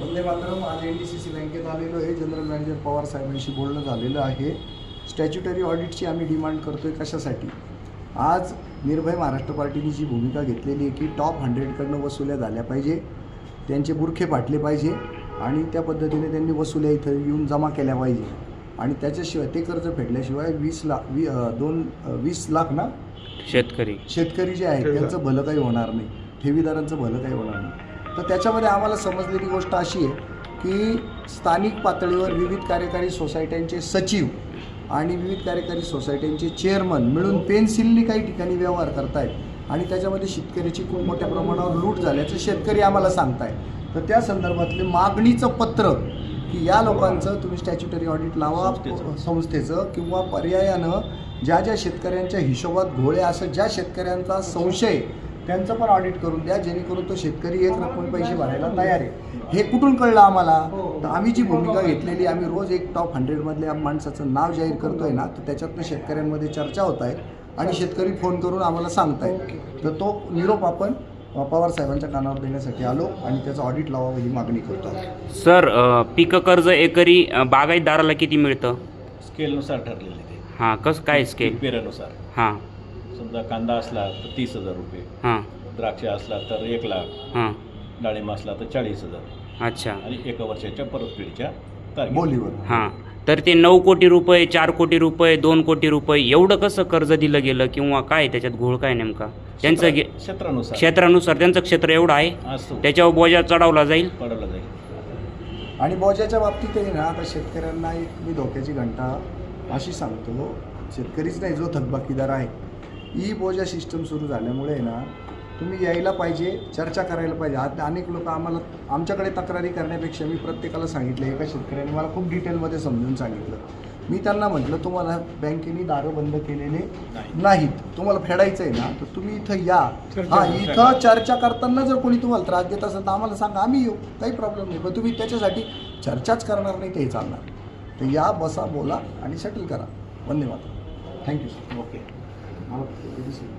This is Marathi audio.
वंदे मातरम. आज एन डी सी सी बँकेत आलेलो आहे. जनरल मॅनेजर पवार साहेबांशी बोलणं झालेलं आहे. स्टॅच्युटरी ऑडिटची आम्ही डिमांड करतोय कशासाठी? आज निर्भय महाराष्ट्र पार्टीने जी भूमिका घेतलेली आहे की टॉप हंड्रेडकडनं वसुल्या झाल्या पाहिजे त्यांचे बुरखे फाटले पाहिजे आणि त्या पद्धतीने त्यांनी वसुल्या इथं येऊन जमा केल्या पाहिजे. आणि त्याच्याशिवाय ते कर्ज फेडल्याशिवाय वीस लाख वी दोन वीस लाख ना? शेतकरी. शेतकरी जे आहेत त्यांचं भलं काही होणार नाही. ठेवीदारांचं भलं काही होणार नाही. तर त्याच्यामध्ये आम्हाला समजलेली गोष्ट अशी आहे की स्थानिक पातळीवर विविध कार्यकारी सोसायट्यांचे सचिव आणि विविध कार्यकारी सोसायट्यांचे चेअरमन मिळून पेन्सिलनी काही ठिकाणी व्यवहार करतायत आणि त्याच्यामध्ये शेतकऱ्याची खूप मोठ्या प्रमाणावर लूट झाल्याचं शेतकरी आम्हाला सांगतायत. तर त्या संदर्भातले मागणीचं पत्र की या लोकांचं तुम्ही स्टॅच्युटरी ऑडिट लावा संस्थेचं किंवा पर्यायानं ज्या ज्या शेतकऱ्यांच्या हिशोबात घोळे असं ज्या शेतकऱ्यांचा संशय त्यांचं पण ऑडिट करून द्या जेणेकरून तो शेतकरी एक रक्कम पैसे भरायला तयार आहे हे कुठून कळलं आम्हाला तर आम्ही जी भूमिका घेतलेली आम्ही रोज एक टॉप हंड्रेडमधल्या माणसाचं नाव जाहीर करतोय ना तर त्याच्यातनं शेतकऱ्यांमध्ये चर्चा होत आहेत आणि शेतकरी फोन करून आम्हाला सांगतायत तर तो निरोप आपण पवार साहेबांच्या कानावर देण्यासाठी आलो आणि त्याचं ऑडिट लावावं ही मागणी करतो सर पीक कर्ज एकरी बागायतदाराला किती मिळतं स्केलनुसार ठरलेले ते हां कसं काय स्केल पेरानुसार हां समजा कांदा असला तर तीस हजार रुपये. हां. द्राक्ष असला तर एक लाख. हां. डाळिंब असला तर चाळीस हजार. अच्छा. आणि एका वर्षाच्या परतफेडीच्या. बोलीवर. हां. तर ते नऊ कोटी रुपये चार कोटी रुपये दोन कोटी रुपये एवढं कसं कर्ज दिलं गेलं किंवा काय त्याच्यात घोळ काय नेमका? त्यांचं गे क्षेत्रानुसार. क्षेत्रानुसार त्यांचं क्षेत्र एवढं आहे. त्याच्यावर बोजा चढवला जाईल. पडवला जाईल. आणि बोजाच्या बाबतीत आहे ना आता शेतकऱ्यांना एक मी धोक्याची घंटा अशी सांगतो. शेतकरीच नाही जो थकबाकीदार आहे. ई बोजा सिस्टम सुरू झाल्यामुळे ना तुम्ही यायला पाहिजे चर्चा करायला पाहिजे. आता अनेक लोक आम्हाला आमच्याकडे तक्रारी करण्यापेक्षा मी प्रत्येकाला सांगितलं एका शेतकऱ्याने मला खूप डिटेलमध्ये समजून सांगितलं. मी त्यांना म्हटलं तुम्हाला बँकेने दारं बंद केलेले नाही. नाहीत. तुम्हाला फेडायचं आहे ना तर तुम्ही इथं या. हा इथं चर्चा करताना जर कोणी तुम्हाला त्रास देत असेल तर आम्हाला सांगा आम्ही येऊ. काही प्रॉब्लेम नाही. पण तुम्ही त्याच्यासाठी चर्चाच करणार नाही ते चालणार. तर या बसा बोला आणि सेटल करा. वंदे माता थँक्यू सर ओके मला